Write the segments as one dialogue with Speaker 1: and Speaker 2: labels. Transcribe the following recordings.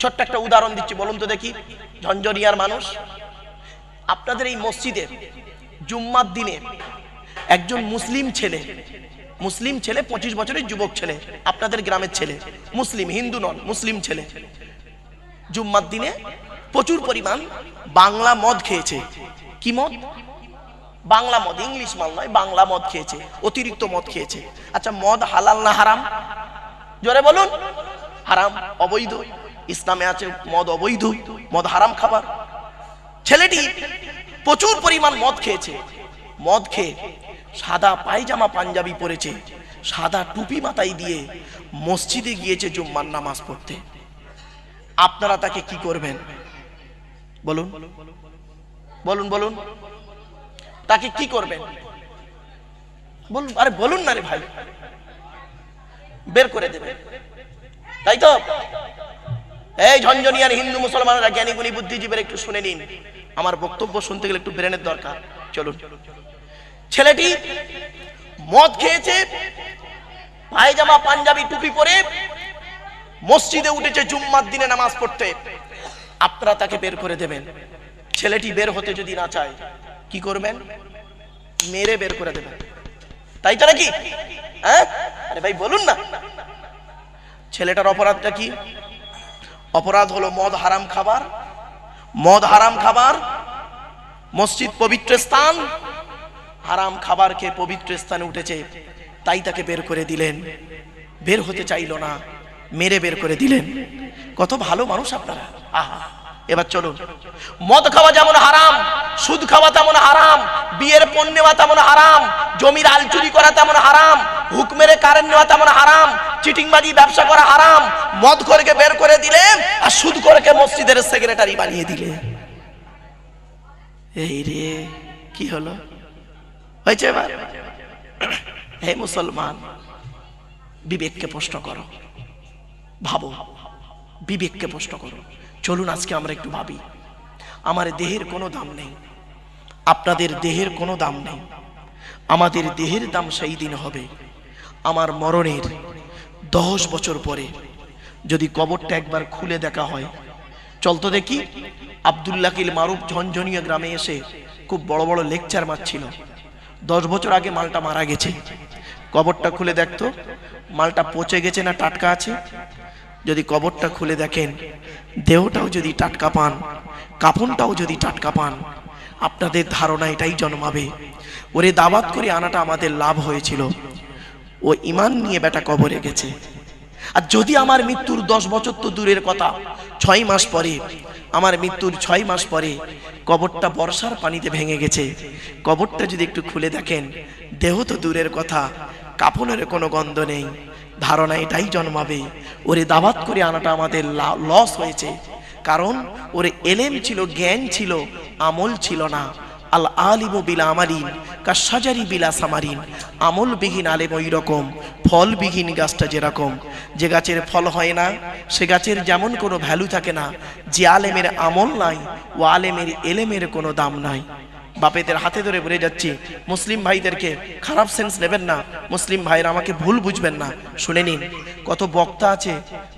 Speaker 1: ছোট্ট একটা উদাহরণ দিচ্ছি, বলুন তো দেখি। ঝঞ্ঝনিয়ার মানুষ, আপনাদের এই মসজিদে জুম্মার দিনে একজন মুসলিম ছেলে মুসলিম ছেলে, পঁচিশ বছরের যুবক ছেলে, আপনাদের গ্রামের ছেলে, মুসলিম, হিন্দু নন, মুসলিম ছেলে। জুম্মার দিনে প্রচুর পরিমাণ বাংলা মদ খেয়েছে। কি মদ? বাংলা মদ, ইংলিশ মাল নয়, বাংলা মদ খেয়েছে, অতিরিক্ত মদ খেয়েছে। আচ্ছা মদ হালাল না হারাম? জোরে বলুন। হারাম, অবৈধ। ইসলামে আছে মদ অবৈধ, মদ হারাম খাবার। ছেলেটি প্রচুর পরিমাণ মদ খেয়েছে। মদ খেয়ে সাদা পায়জামা পাঞ্জাবি পরেছে, সাদা টুপি মাথায় দিয়ে মসজিদে গিয়েছে জুম্মার নামাজ পড়তে। আপনারা তাকে কি করবেন? বলুন। বলুন বলুন। তাকে কি করবেন? বলুন, আরে বলুন না রে ভাই। বের করে দেবে তাই তো? এই ঝঞ্ঝনিয়ার হিন্দু মুসলমানরা জ্ঞানী গুণী বুদ্ধিজীবীর একটু শুনে নিন। আমার বক্তব্য শুনতে গেলে একটু ব্রেনের দরকার। চলুন। ছেলেটি মদ খেয়েছে, পায়জামা, পাঞ্জাবি টুপি পরে মসজিদে উঠেছে জুম্মার দিনে নামাজ পড়তে। আপনারা তাকে বের করে দেবেন। ছেলেটি বের হতে যদি না চায়, কি করবেন? মেরে বের করে দেবেন। তাই তো নাকি? হ্যাঁ? আরে ভাই, বলুন না। ছেলেটার অপরাধটা কি? অপরাধ হলো মদ হারাম খাবার। মদ হারাম খাবার, মসজিদ পবিত্র স্থান, হারাম খাবার খেয়ে পবিত্র স্থানে উঠেছে, তাই তাকে বের করে দিলেন। বের হতে চাইল না, মেরে বের করে দিলেন। কত ভালো মানুষ আপনারা। আহা। এবার চলুন। মদ খাওয়া যেমন হারাম, সুদ খাওয়া তেমন হারাম, বিয়ের পণ্য নেওয়া তেমন হারাম, জমির আল চুরি করা তেমন হারাম, হুক মেরে কারেন্ট নেওয়া তেমন হারাম, চিটিংবাজি, ব্যবসা করা হারাম, মদ করে বের করে দিলেন আর সুদ করে মসজিদের সেক্রেটারি বানিয়ে দিলে। এই রে, কি হলো? হয়েছে এবার? হে মুসলমান, বিবেককে প্রশ্ন করো। ভাবো, বিবেককে প্রশ্ন করো। চলুন আজকে আমরা একটু ভাবি। আমার দেহের কোনো দাম নেই। আপনাদের দেহের কোনো দাম নেই। আমাদের দেহের দাম সেই দিন হবে। আমার মরণের দশ বছর পরে। যদি কবরটা একবার খুলে দেখা হয়। চলতো দেখি। আবদুল্লাকিল মারুফ ঝনঝনিয়া গ্রামে এসে খুব বড় বড় লেকচার মারছিল। দশ বছর আগে মালটা মারা গেছে। কবরটা খুলে দেখতো। মালটা পচে গেছে না টাটকা আছে? যদি কবরটা খুলে দেখেন, দেহটাও যদি টাটকা পান কাপনটাও যদি টাটকা পান, আপনাদের ধারণা এটাই জন্মাবে। ওরে দাবাত করে আনাটা আমাদের লাভ হয়েছিল। ও ইমান নিয়ে বেটা কবরে গেছে। আর যদি আমার মৃত্যুর দশ বছর তো দূরের কথা, ছয় মাস পরে, আমার মৃত্যুর ছয় মাস পরে কবরটা বর্ষার পানিতে ভেঙে গেছে। কবরটা যদি একটু খুলে দেখেন, দেহ তো দূরের কথা কাপনের কোনো গন্ধ নেই। ধারণা এটাই জন্মাবে। ওরে দাবাত করে আনাটা আমাদের লস হয়েছে। কারণ ওরে এলেম ছিল, জ্ঞান ছিল, আমল ছিল না। আল আলিম বিলা আমারিন কাসাজারি বিলা সামারিন। আমল বিহীন আলেম ওই রকম ফল বিহীন গাছটা যেরকম। যে গাছের ফল হয় না, সে গাছের যেমন কোনো ভ্যালু থাকে না। যে আলেমের আমল নাই, ও আলেমের এলেমের কোনো দাম নাই। বাপেদের হাতে ধরে বলে যাচ্ছি, মুসলিম ভাইদেরকে খারাপ সেন্স নেবেন না, মুসলিম ভাইরা আমাকে ভুল বুঝবেন না। শুনে নিন, কত বক্তা আছে,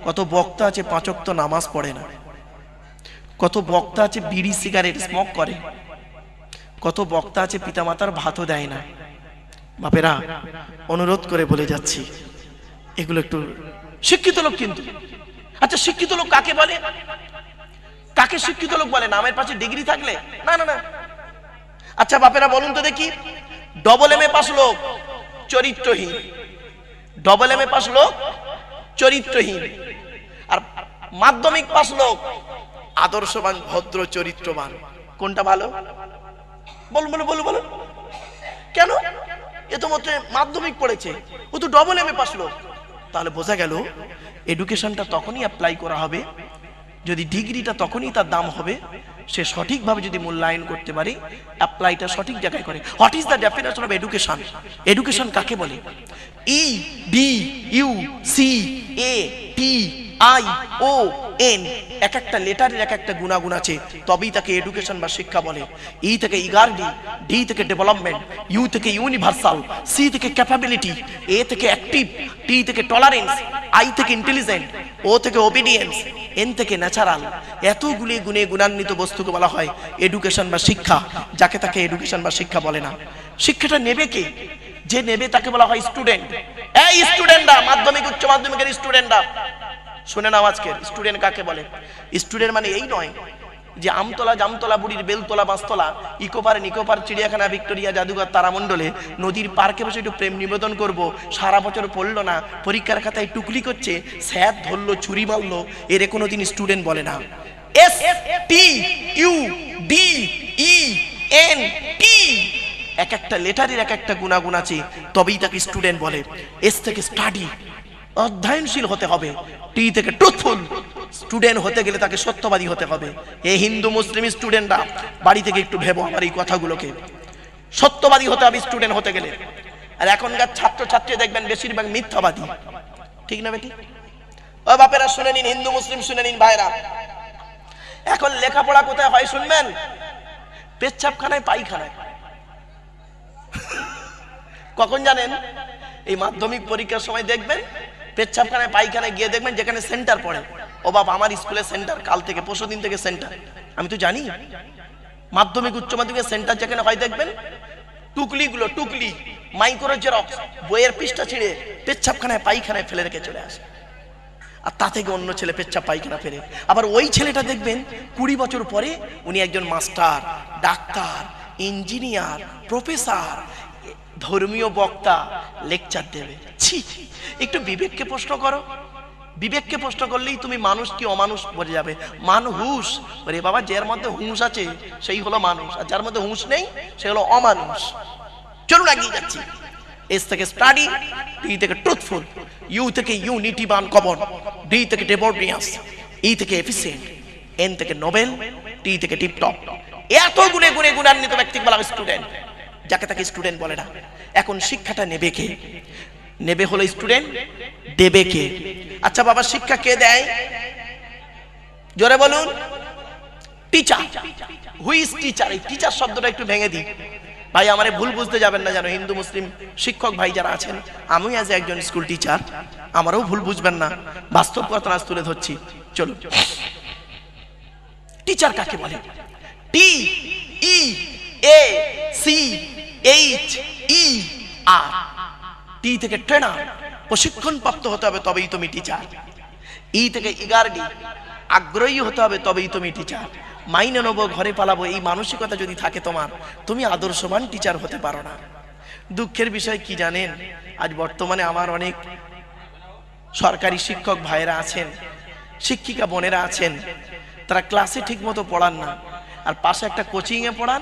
Speaker 1: কত বক্তা আছে পাঁচক্ত নামাজ পড়ে না। কত বক্তা আছে বিড়ি সিগারেট স্মোক করে। কত বক্তা আছে পিতামাতার ভাতও দেয় না। বাপেরা, অনুরোধ করে বলে যাচ্ছি, এগুলো একটু শিক্ষিত লোক কিন্তু। আচ্ছা শিক্ষিত লোক কাকে বলে? কাকে শিক্ষিত লোক বলে? নামের পাশে ডিগ্রি থাকলে? না না না। আচ্ছা বাপেরা, বলুন তো দেখি। ডবল এম এ পাস লোক, চরিত্রহীন। ডবল এম এ পাস লোক, চরিত্রহীন। আর মাধ্যমিক পাস লোক, আদর্শবান, ভদ্র, চরিত্রবান। কোনটা ভালো? বলুন বলুন বলুন বলুন। কেন? এ তো মতে মাধ্যমিক পড়েছে। ও তো ডবল এম এ পাস লোক। তাহলে বোঝা গেল এডুকেশনটা তখনই অ্যাপ্লাই করা হবে, যদি ডিগ্রিটা তখনই তার দাম হবে সে সঠিকভাবে যদি মূল্যায়ন করতে পারে অ্যাপ্লাইটা সঠিক জায়গায় করে। What is the definition of education education কাকে বলে? E D U C A T I O N এক একটা লেটারের এক একটা গুণাগুণ আছে, তবেই তাকে এডুকেশন বা শিক্ষা বলে। ই থেকে ইগার্ডি ডি থেকে ডেভেলপমেন্ট ইউ থেকে ইউনিভার্সাল সি থেকে ক্যাপাবিলিটি এ থেকে অ্যাক্টিভ টি থেকে টলারেন্স আই থেকে ইন্টেলিজেন্ট ও থেকে ওবিডিয়েন্স এন থেকে ন্যাচারাল এতগুলি গুণে গুণান্বিত বস্তুকে বলা হয় এডুকেশন বা শিক্ষা, যাকে তাকে এডুকেশন বা শিক্ষা বলে না। শিক্ষাটা নেবে কে? যে নেবে তাকে বলা হয় স্টুডেন্ট। এই স্টুডেন্টরা, মাধ্যমিক, উচ্চ মাধ্যমিকের স্টুডেন্টরা। শুনে নাও আজকের স্টুডেন্ট কাকে বলে? স্টুডেন্ট মানে এই নয় যে আমতলা জামতলা বুড়ির বেলতলা বাঁশতলা, ইকোপার নিকোপার চিড়িয়াখানা ভিক্টোরিয়া জাদুঘর তারামণ্ডলে নদীর পার্কে বসে একটু প্রেম নিবেদন করব। সারা বছর পড়ল না, পরীক্ষার খাতায় টুকলি করছে, স্যার ধরলো, ছুরি মারলো, এর কোনো দিন স্টুডেন্ট বলে না। S T U D E N T এক একটা লেটারের এক একটা গুণাগুণ আছে, তবেই তাকে স্টুডেন্ট বলে। এস থেকে স্টাডি অধ্যয়নশীল হতে হবে। টি থেকে ট্রুথফুল। স্টুডেন্ট হতে গেলে তাকে সত্যবাদী হতে হবে। এই হিন্দু, মুসলিম স্টুডেন্টরা, বাড়ি থেকে একটু ভেবো আমার এই কথাগুলোকে। সত্যবাদী হতে হবে স্টুডেন্ট হতে গেলে। আর এখনকার ছাত্রছাত্রী দেখবেন বেশিরভাগ মিথ্যাবাদী। ঠিক না বেটি? ও বাপেরা, শুনে নিন, হিন্দু, মুসলিম, শুনে নিন ভাইরা। এখন লেখাপড়া কোথায় হয় শুনবেন? পেচ্ছাপখানায়, পায়খানায়। কখন জানেন? এই মাধ্যমিক পরীক্ষার সময় দেখবেন পেচ্ছাপখানায়, পায়খানায় গিয়ে দেখবেন যেখানে সেন্টার পড়ে। ও বাবা আমার স্কুলে সেন্টার কাল থেকে, পরশু দিন থেকে সেন্টার আমি তো জানি। মাধ্যমিক, উচ্চ মাধ্যমিকের সেন্টার যেখানে হয়, দেখবেন? টুকলিগুলো, টুকলি মাইক্রো জেরক্স বইয়ের পৃষ্ঠা ছিঁড়ে পেচ্ছাপখানায়, পায়খানায় ফেলে রেখে চলে আসে। আর তা থেকে অন্য ছেলে পেচ্ছাপ, পায়খানা ফেরে আবার ওই ছেলেটা দেখবেন, কুড়ি বছর পরে উনি একজন মাস্টার, ডাক্তার, ইঞ্জিনিয়ার, প্রফেসর ধর্মীয় বক্তা লেকচার দেবে। ছি, একটু বিবেককে প্রশ্ন করো। বিবেককে প্রশ্ন করলেই তুমি মানুষ কি অমানুষ বলে যাবে? মানুষ। ওরে বাবা, যার মধ্যে হুঁশ আছে, সেই হলো মানুষ। আর যার মধ্যে হুঁশ নেই, সে হলো অমানুষ। চলুন এগিয়ে যাচ্ছি। এস থেকে স্টাডি টি থেকে ট্রুথফুল ইউ থেকে ইউনিটি বান কবর ডি থেকে ডেবোর্ডিয়াস ই থেকে এফিসিয়েন্ট এন থেকে নোবেল টি থেকে টিপটপ এত গুণে গুণে গুণান্বিত ব্যক্তি বলা স্টুডেন্ট যাকে তাকে স্টুডেন্ট বলে না। এখন শিক্ষাটা নেবে কে? নেবে হলো স্টুডেন্ট দেবে কে? আচ্ছা বাবা, শিক্ষা কে দেয়? জোরে বলুন। টিচার হুইস টিচার এই টিচার শব্দটা একটু ভেঙে দিই। ভাই, আমারে ভুল বুঝতে যাবেন না যেন, হিন্দু, মুসলিম, শিক্ষক ভাই যারা আছেন। আমি আজ একজন স্কুল টিচার আমারও ভুল বুঝবেন না। বাস্তব কথা আজ তুলে ধরছি। চলুন। টিচার কাকে বলে? টি ই এ সি এইচ ই আর টি থেকে ট্রেনার প্রশিক্ষণ প্রাপ্ত হতে হবে তবেই তুমি টিচার ই থেকে ইগারডি আগ্রহী হতে হবে তবেই তুমি টিচার মাইনে নেব, ঘরে পালাবো, এই মানসিকতা যদি থাকে তোমার, তুমি আদর্শবান টিচার হতে পারো না। দুঃখের বিষয় কি জানেন? আজ বর্তমানে আমার অনেক সরকারি শিক্ষক ভাইয়েরা আছেন, শিক্ষিকা বোনেরা আছেন, তারা ক্লাসে ঠিক মতো পড়ান না। আর পাশে একটা কোচিংয়ে পড়ান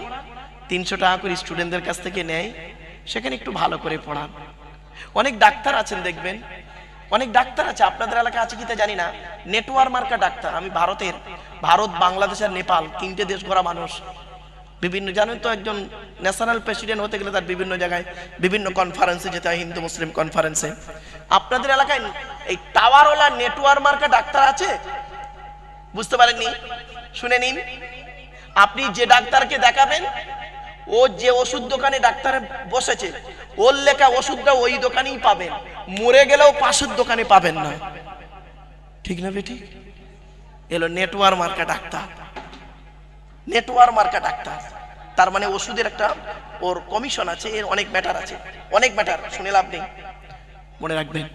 Speaker 1: তিনশো টাকা করে স্টুডেন্টদের কাছ থেকে নেয়, সেখানে একটু ভালো করে পড়ান। অনেক ডাক্তার আছেন, দেখবেন। অনেক ডাক্তার আছে, আপনাদের এলাকা আছে কিনা জানি না। নেটওয়ার্ক মার্কা ডাক্তার, আমি ভারতের। ভারত, বাংলাদেশ আর নেপাল, তিনটে দেশ ঘোরা মানুষ। বিভিন্ন, জানেন তো একজন ন্যাশনাল প্রেসিডেন্ট হতে গেলে তার বিভিন্ন জায়গায় বিভিন্ন কনফারেন্সে যেতে হয়, হিন্দু, মুসলিম কনফারেন্সে আপনাদের এলাকায় এই টাওয়ারওয়ালা নেটওয়ার্ক মার্কা ডাক্তার আছে? বুঝতে পারেননি? শুনে নিন। আপনি যে ডাক্তারকে দেখাবেন ও যে ওষুধ দোকানে ডাক্তার বসেছে, ওর লেখা ওষুধটা ওই দোকানেই পাবেন। মরে গেলেও পাশের দোকানে পাবেন না। ঠিক না বেটি? এলো নেটওয়ার্ক মার্কা ডাক্তার। নেটওয়ার্ক মার্কা ডাক্তার। তার মানে ওষুধের একটা ওর কমিশন আছে, এর অনেক ম্যাটার আছে। অনেক ম্যাটার শুনে লাভ নেই। মনে রাখবেন,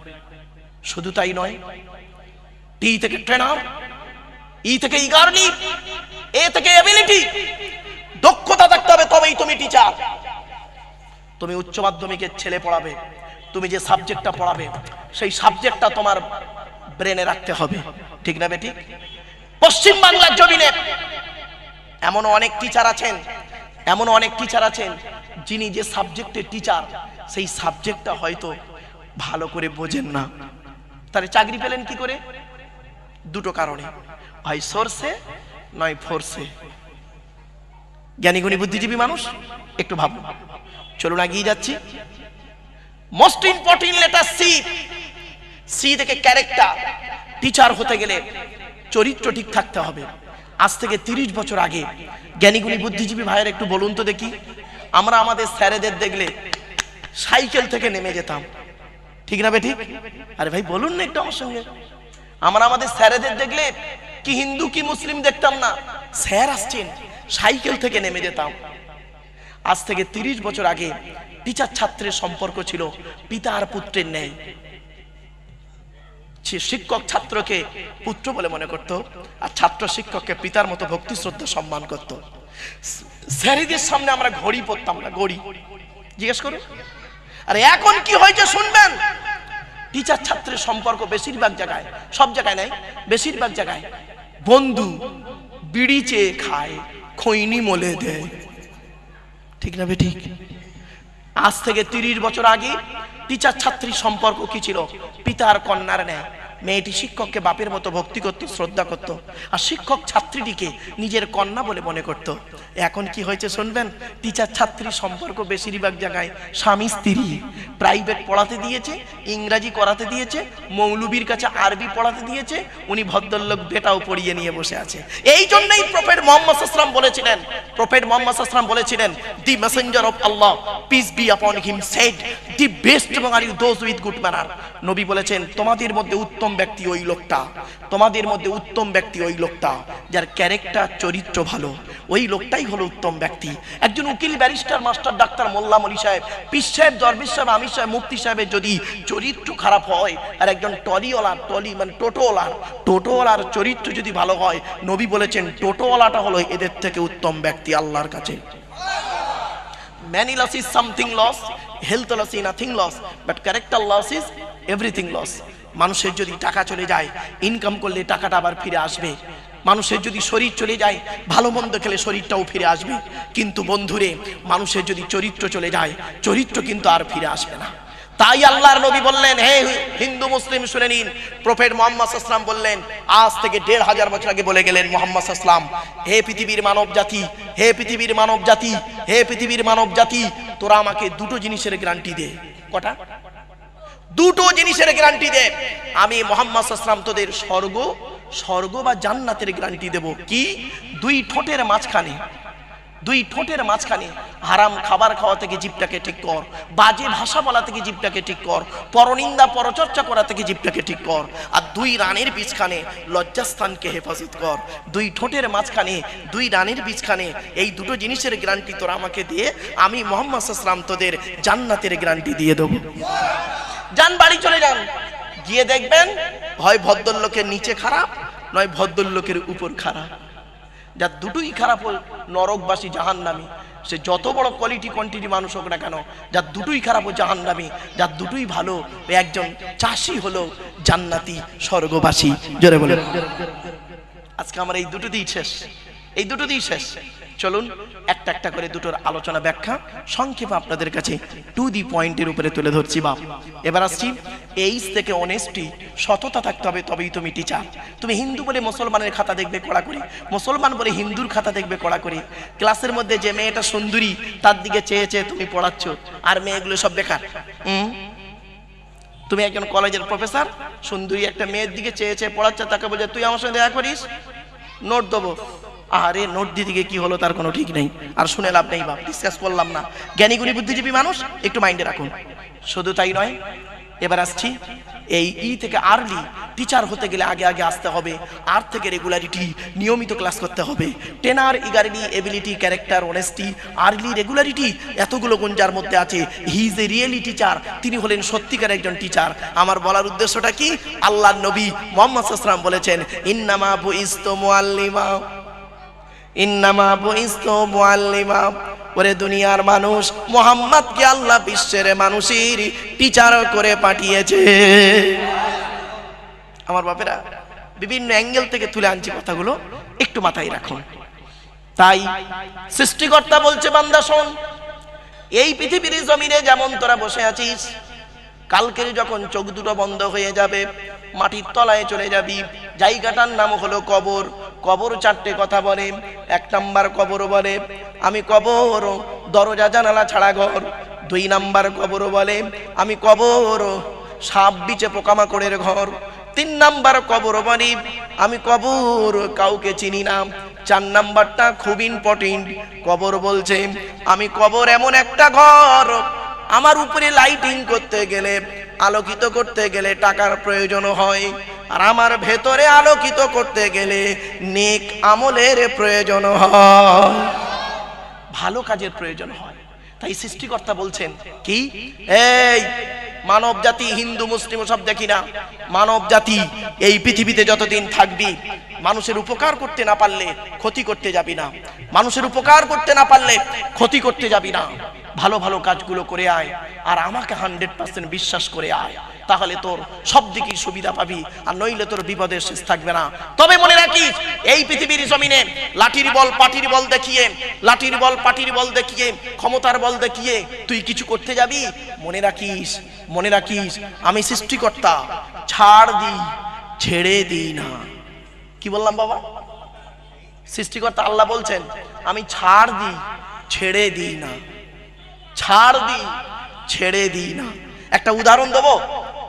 Speaker 1: শুধু তাই নয় টি থেকে ট্রেনার ই থেকে ইগারলি এ থেকে এবিলিটি দক্ষতা থাকতে হবে তবেই তুমি টিচার তুমি উচ্চ মাধ্যমিকের ছেলে পড়াবে, তুমি যে সাবজেক্টটা পড়াবে, সেই সাবজেক্টটা তোমার ব্রেনে রাখতে হবে। ঠিক না বেটি পশ্চিম বাংলার জমিনে এমন অনেক টিচার আছেন এমন অনেক টিচার আছেন, যিনি যে সাবজেক্টের টিচার সেই সাবজেক্টটা হয়তো ভালো করে বোঝেন না। তাহলে চাকরি পেলেন কি করে? দুটো কারণে। হয় সোর্সে নয় ফোর্সে জ্ঞানীগুণী বুদ্ধিজীবী মানুষ, একটু ভাবুন চলুন এগিয়ে যাচ্ছি। Most important letter C C থেকে ক্যারেক্টার টিচার হতে গেলে চরিত্র ঠিক থাকতে হবে। আজ থেকে তিরিশ বছর আগে, জ্ঞানীগুণী বুদ্ধিজীবী ভাইয়ের একটু বলুন তো দেখি। আমরা আমাদের স্যারেদের দেখলে সাইকেল থেকে নেমে যেতাম। ঠিক না বেঠিক আরে ভাই, বলুন না একটু আমার সঙ্গে। আমরা আমাদের স্যারেদের দেখলে কি হিন্দু, কি মুসলিম দেখতাম না। স্যার আসছেন, সাইকেল থেকে নেমে যেতাম। আজ থেকে তিরিশ বছর আগে টিচার ছাত্রের সম্পর্ক ছিল পিতা আর পুত্রের সে শিক্ষক ছাত্রকে পুত্র বলে মনে করত আর ছাত্র শিক্ষককে পিতার মতো ভক্তি, শ্রদ্ধা, সম্মান করত। স্যারিদের সামনে আমরা ঘড়ি পরতাম না, ঘড়ি। জিজ্ঞেস করুন। আর এখন কি হয়েছে শুনবেন? টিচার ছাত্রের সম্পর্ক বেশিরভাগ জায়গায়, সব জায়গায় নাই, বেশিরভাগ জায়গায় বন্ধু বিড়ি চেয়ে খায়, খৈনি মলে দেয়। ঠিক না বে ঠিক? আজ থেকে তিরিশ বছর আগে টিচার ছাত্রী সম্পর্ক কি ছিল? পিতার কন্যার ন্যায়। মেয়েটি শিক্ষককে বাপের মতো ভক্তি করত, শ্রদ্ধা করত, আর শিক্ষক ছাত্রীটিকে নিজের কন্যা বলে মনে করত। এখন কি হয়েছে শুনবেন? টিচার ছাত্রীর সম্পর্ক বেশিরভাগ জায়গায় স্বামী স্ত্রী। প্রাইভেট পড়াতে দিয়েছে, ইংরাজি করাতে দিয়েছে, মৌলবীর কাছে আরবি পড়াতে দিয়েছে, উনি ভদ্রলোক বেটাও পড়িয়ে নিয়ে বসে আছে। এই জন্যই প্রফেট মোহাম্মদ আসলাম বলেছিলেন, প্রফেট মোহাম্মদ আসলাম বলেছিলেন, the messenger of Allah, peace be upon him said, the best এবং are you those with good manner. নবী বলেছেন, তোমাদের মধ্যে উত্তম ব্যক্তি ওই লোকটা। তোমাদের মধ্যে উত্তম ব্যক্তি ওই লোকটা, যার ক্যারেক্টার চরিত্র ভালো। ওই লোকটাই হলো উত্তম ব্যক্তি। একজন উকিল ব্যারিস্টার মাস্টার ডাক্তার মোল্লা, মলি সাহেব পিস সাহেব, দরবিশ সাহেব, আমির সাহেব, মুফতি সাহেবের যদি চরিত্র খারাপ হয়, আর একজন টলিওয়ালার, টলি মানে টোটোওয়ালার টোটোওয়ালার চরিত্র যদি ভালো হয়, নবী বলেছেন টোটোওয়ালাটা হলো এদের থেকে উত্তম ব্যক্তি আল্লাহর কাছে। Many loss is something loss health loss is nothing loss but character loss is everything loss মানুষের যদি টাকা চলে যায় ইনকাম করলে টাকাটা আবার ফিরে আসবে। মানুষের যদি শরীর চলে যায়, ভালো মন্দ খেলে শরীরটাও ফিরে আসবে। কিন্তু বন্ধুরে, মানুষের যদি চরিত্র চলে যায়, চরিত্র কিন্তু আর ফিরে আসবে না। তাই আল্লাহর নবী বললেন, হে হিন্দু, মুসলিম, শুনে নিন। প্রফেট মোহাম্মদ আসলাম বললেন, আজ থেকে দেড় হাজার বছর আগে বলে গেলেন মোহাম্মদ আসলাম হে পৃথিবীর মানব জাতি, হে পৃথিবীর মানব জাতি, হে পৃথিবীর মানব জাতি, তোরা আমাকে দুটো জিনিসের গ্যারান্টি দে। কটা? দুটো জিনিসের গ্যারান্টি দে আমি মোহাম্মদ আসলাম তোদের স্বর্গ স্বর্গ বা জান্নাতের গ্যারান্টি দেব। কি? দুই ঠোঁটের মাঝখানে, দুই ঠোঁটের মাঝখানে হারাম খাবার খাওয়া থেকে জীবটাকে ঠিক কর, বাজে ভাষা বলা থেকে জীবটাকে ঠিক কর, পরনিন্দা, পরচর্চা করা থেকে জীবটাকে ঠিক কর, আর দুই রানের বীজখানে লজ্জাস্থানকে হেফাজত কর। দুই ঠোঁটের মাঝখানে, দুই রানের বীজখানে এই দুটো জিনিসের গ্যারান্টি তোরা আমাকে দিয়ে আমি মোহাম্মদ আসলাম তোদের জান্নাতের গ্যারান্টি দিয়ে দেবো। যান, বাড়ি চলে যান। গিয়ে দেখবেন হয় ভদ্রলোকের নিচে খারাপ, নয় ভদ্রলোকের উপর খারাপ। যার দুটোই খারাপ হল, নরকবাসী জাহান্নামী। সে যত বড় কোয়ালিটি কোয়ান্টিটি মানুষ হোক না কেন যার দুটোই খারাপ ও জাহান্নামী যার দুটোই ভালো। ও একজন চাষি হলো জান্নাতি স্বর্গবাসী। জোরে বলে আজকে আমার এই দুটো দিয়ে শেষ, এই দুটো দিয়ে শেষ। চলুন, একটা একটা করে দুটোর আলোচনা ব্যাখ্যা। সংক্ষেপে আপনাদের কাছে টু দি পয়েন্টের উপরে তুলে ধরছি, বাপ। এবার আসছি এইস থেকে অনেস্টি সততা থাকতে হবে, তবেই তুমি টিচার তুমি হিন্দু বলে মুসলমানের খাতা দেখবে কড়া করে মুসলমান বলে হিন্দুর খাতা দেখবে কড়া করে ক্লাসের মধ্যে যে মেয়েটা সুন্দরী, তার দিকে চেয়ে চেয়ে তুমি পড়াচ্ছ, আর মেয়েগুলো সব বেকার। হুম তুমি একজন কলেজের প্রফেসর সুন্দরী একটা মেয়ের দিকে চেয়ে চেয়ে পড়াচ্ছে, তাকে বলছে তুই আমার সঙ্গে দেখা করিস? নোট দেবো। আরে নোট গিয়ে কি হলো তার কোনো ঠিক নেই। আর শুনে লাভ নেই বাপ ডিসকাস করলাম না। জ্ঞানীগুণী বুদ্ধিজীবী মানুষ, একটু মাইন্ডে রাখুন। শুধু তাই নয়, এবার আসছি এই ই থেকে আর্লি টিচার হতে গেলে আগে আগে আসতে হবে। আর থেকে রেগুলারিটি নিয়মিত ক্লাস করতে হবে। টেনার ইগারিটি ability character honesty early regularity এতগুলো গুণ যার মধ্যে আছে। He is a really teacher তিনি হলেন সত্যিকার একজন টিচার আমার বলার উদ্দেশ্যটা কি? আল্লাহ নবী মোহাম্মদ আসলাম বলেছেন, ইন্নামা বুইস্ত মুআল্লিমা। ইন্নামা বুইস্ত মুআল্লিমা। ওরে দুনিয়ার মানুষ, মোহাম্মদকে আল্লাহ বিশ্বের মানুষের টিচার করে পাঠিয়েছে। আমার বাপেরা, বিভিন্ন অ্যাঙ্গেল থেকে তুলে আনছি কথাগুলো, একটু মাথায় রাখুন। তাই সৃষ্টিকর্তা বলছে, বান্দা শোন, এই পৃথিবীর জমিনে যেমন তোরা বসে আছিস, কালকের যখন চোখ দুটো বন্ধ হয়ে যাবে মাটির তলায় চলে যাবি। জায়গাটার নাম হলো কবর। কবর চারটে কথা বলে। এক নাম্বার কবর বলে, আমি কবর, দরজা, জানালা ছাড়া ঘর। দুই নাম্বার কবর বলে, আমি কবর, সাপ বিচে পোকামাকড়ের ঘর। তিন নাম্বার কবর বাড়ি আমি কবর, কাউকে চিনি না। চার নাম্বারটা খুব ইম্পর্টেন্ট কবর বলছে, আমি কবর এমন একটা ঘর, আমার উপরে লাইটিং করতে গেলে আলোকিত করতে গেলে টাকার প্রয়োজন হয়। আর আমার ভেতরে আলোকিত করতে গেলে নেক আমলের প্রয়োজন হয়। ভালো কাজের প্রয়োজন হয়। তাই সৃষ্টিকর্তা বলছেন, কি? এই মানব জাতি, হিন্দু, মুসলিম সব দেখি না। মানব জাতি, এই পৃথিবীতে যতদিন থাকবি, মানুষের উপকার করতে না পারলে ক্ষতি করতে যাবি না। মানুষের উপকার করতে না পারলে ক্ষতি করতে যাবি না। ভালো ভালো কাজগুলো করে আয় আর আমাকে হান্ড্রেড পার্সেন্ট বিশ্বাস করে আয়। তাহলে তোর সব দিকেই সুবিধা পাবি আর নইলে তোর বিপদের শেষ থাকবে না। তবে মনে রাখিস, এই পৃথিবীর জমিনে লাঠির বল, পাটির বল দেখিয়ে, লাঠির বল, পাটির বল দেখিয়ে, ক্ষমতার বল দেখিয়ে তুই কিছু করতে যাবি? মনে রাখিস মনে রাখিস, আমি সৃষ্টিকর্তা, ছাড় দিই, ছেড়ে দিই না। কি বললাম বাবা? সৃষ্টিকর্তা আল্লাহ বলছেন, আমি ছাড় দিই, ছেড়ে দিই না। ছাড় দিই, ছেড়ে দিই না। একটা উদাহরণ দেবো?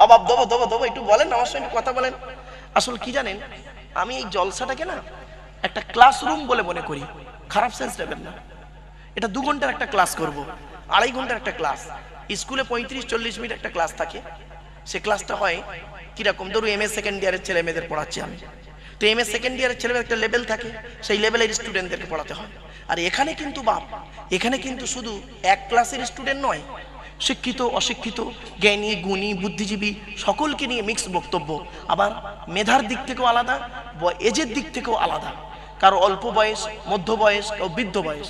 Speaker 1: অবাব, দেবো দেবো দেবো, একটু বলেন, আমার সঙ্গে কথা বলেন। আসলে কি জানেন? আমি এই জলসাটাকে না একটা ক্লাসরুম বলে মনে করি। খারাপ সেন্স নেবেন না। এটা দু ঘণ্টার একটা ক্লাস করব, আড়াই ঘণ্টার একটা ক্লাস। স্কুলে পঁয়ত্রিশ, চল্লিশ মিনিট একটা ক্লাস থাকে। সে ক্লাসটা হয় কীরকম? ধরুন এম এ সেকেন্ড ইয়ারের ছেলে মেয়েদের পড়াচ্ছি আমি। তো এম এ সেকেন্ড ইয়ারের ছেলেমেয়ের একটা লেভেল থাকে, সেই লেভেলের স্টুডেন্টদেরকে পড়াতে হয়। আর এখানে কিন্তু বাপ, এখানে কিন্তু শুধু এক ক্লাসের স্টুডেন্ট নয়, শিক্ষিত, অশিক্ষিত, জ্ঞানী, গুণী, বুদ্ধিজীবী, সকলকে নিয়ে মিক্স বক্তব্য। আবার মেধার দিক থেকেও আলাদা এজের দিক থেকেও আলাদা। কারও অল্প বয়স, মধ্য বয়স ও বৃদ্ধ বয়স।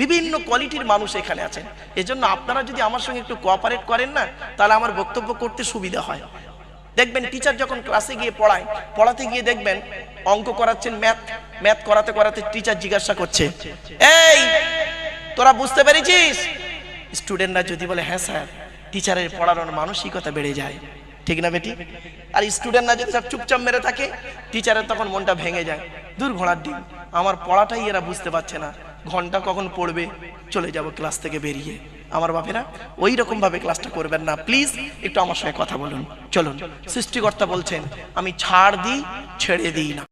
Speaker 1: বিভিন্ন কোয়ালিটির মানুষ এখানে আছেন। এজন্য আপনারা যদি আমার সঙ্গে একটু কোঅপারেট করেন না, তাহলে আমার বক্তব্য করতে সুবিধা হয়। দেখবেন টিচার যখন ক্লাসে গিয়ে পড়ায়, পড়াতে গিয়ে দেখবেন অঙ্ক করাচ্ছেন ম্যাথ ম্যাথ করাতে করাতে টিচার জিজ্ঞাসা করছে, এই, তোরা বুঝতে পেরেছিস? স্টুডেন্টরা যদি বলে হ্যাঁ স্যার টিচারের পড়ানোর মানসিকতা বেড়ে যায়। ঠিক না বেটি? আর স্টুডেন্টরা যদি সব চুপচাপ মেরে থাকে টিচারের তখন মনটা ভেঙে যায়। দূর ঘোড়ার ডিম, আমার পড়াটাই এরা বুঝতে পারছে না। ঘণ্টা কখন পড়বে? চলে যাব ক্লাস থেকে বেরিয়ে। আমার বাপেরা ওই রকম ভাবে ক্লাসটা করবেন না। প্লিজ একটু আমার সঙ্গে কথা বলুন। চলুন, সৃষ্টিকর্তা বলছেন, আমি ছাড় দিই, ছেড়ে দিই না।